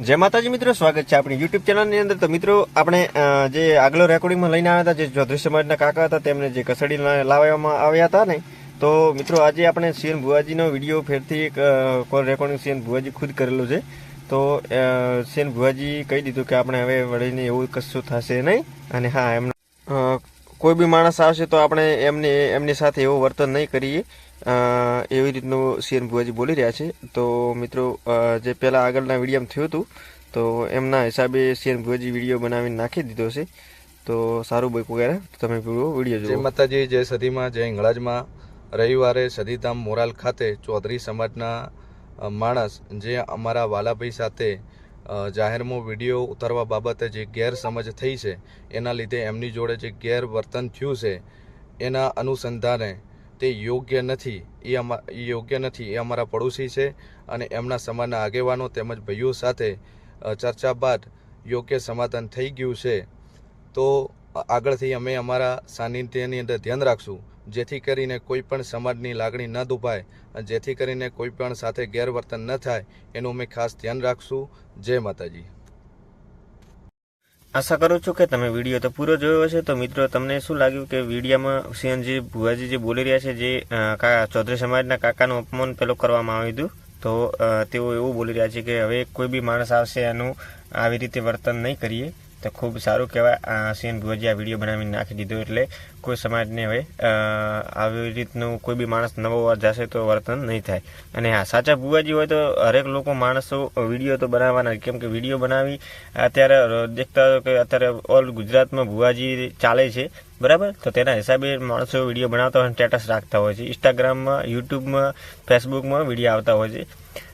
જય માતાજી મિત્રો, સ્વાગત છે આપણી યુટ્યુબ ચેનલની અંદર. તો મિત્રો, આપણે જે આગલો રેકોર્ડિંગમાં લઈને આવ્યા હતા, જે ચૌધરી સમાજના કાકા હતા, તેમને જે કસડી લાવવામાં આવ્યા હતા ને, તો મિત્રો, આજે આપણે સીએન ભુવાજીનો વીડિયો ફેરથી એક રેકોર્ડિંગ સીએન ભુવાજી ખુદ કરેલું છે. તો સીએન ભુવાજી કહી દીધું કે આપણે હવે વળીને એવું કશું થશે નહીં. અને હા, એમના કોઈ બી માણસ આવશે તો આપણે એમને, એમની સાથે એવું વર્તન નહીં કરીએ. એવી રીતનું સીએન ભુવાજી બોલી રહ્યા છે. તો મિત્રો જે પહેલાં આગળના વિડીયોમાં થયું હતું, તો એમના હિસાબે સીએન ભુવાજી વીડિયો બનાવીને નાખી દીધો છે. તો સારું બોઈક વગેરે તમે પૂરો વીડિયો જય માતાજી, જય સદીમાં જય ઇંગળાજમાં રવિવારે સદીધામ મોરાલ ખાતે ચૌધરી સમાજના માણસ જે અમારા વાલાભાઈ સાથે જાહેરમાં વીડિયો ઉતારવા બાબતે જે ગેરસમજ થઈ છે, એના લીધે એમની જોડે જે ગેરવર્તન થયું છે, એના અનુસંધાને તે યોગ્ય નથી. એ અમા યોગ્ય નથી. એ અમારા પડોશી છે અને એમના સમાજના આગેવાનો તેમજ ભાઈઓ સાથે ચર્ચા બાદ યોગ્ય સમાધાન થઈ ગયું છે. તો આગળથી અમે અમારા સાનિધ્યની અંદર ધ્યાન રાખશું. જેથી કરીને કોઈ પણ સમાજની લાગણી ન દુભાય જેથી કરીને કોઈ પણ સાથે ગેરવર્તન ન થાય, એનું અમે ખાસ ધ્યાન રાખશું. જય માતાજી. આશા કરું છું કે તમે વીડિયો તો પૂરો જોયો હશે. તો મિત્રો, તમને શું લાગ્યું કે વિડીયામાં સીએનજી ભુવાજી જે બોલી રહ્યા છે, જે ચૌધરી સમાજના કાકાનું અપમાન પેલું કરવામાં આવ્યું હતું, તો તેઓ એવું બોલી રહ્યા છે કે હવે કોઈ બી માણસ આવશે એનું આવી રીતે વર્તન નહીં કરીએ. તો ખૂબ સારું કહેવાય. સીએન ભુવાજી આ વીડિયો બનાવીને નાખી દીધો એટલે કોઈ સમાજને હવે આવી રીતનું કોઈ બી માણસ નવો વાર જશે તો વર્તન નહીં થાય. અને હા, સાચા ભુવાજી હોય તો હરેક લોકો માણસો વીડિયો તો બનાવવાના. કેમ કે વીડિયો બનાવી અત્યારે દેખતા કે અત્યારે ઓલ ગુજરાતમાં ભુવાજી ચાલે છે. બરાબર? તો તેના હિસાબે માણસો વીડિયો બનાવતા હોય સ્ટેટસ રાખતા હોય છે. ઇન્સ્ટાગ્રામમાં યુટ્યુબમાં ફેસબુકમાં વીડિયો આવતા હોય છે.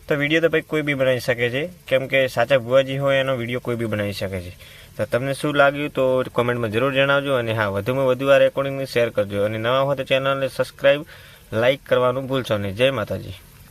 તો વીડિયો તો ભાઈ કોઈ બી બનાવી શકે છે. કેમ કે સાચા ભુવાજી હોય એનો વીડિયો કોઈ બી બનાવી શકે છે. તો તમને શું લાગ્યું તો કોમેન્ટમાં જરૂર જણાવજો અને હા, વધુમાં વધુ આ રેકોર્ડિંગને શેર કરજો. અને નવા હોય તો ચેનલને સબસ્ક્રાઈબ લાઈક કરવાનું ભૂલશો નહીં. જય માતાજી.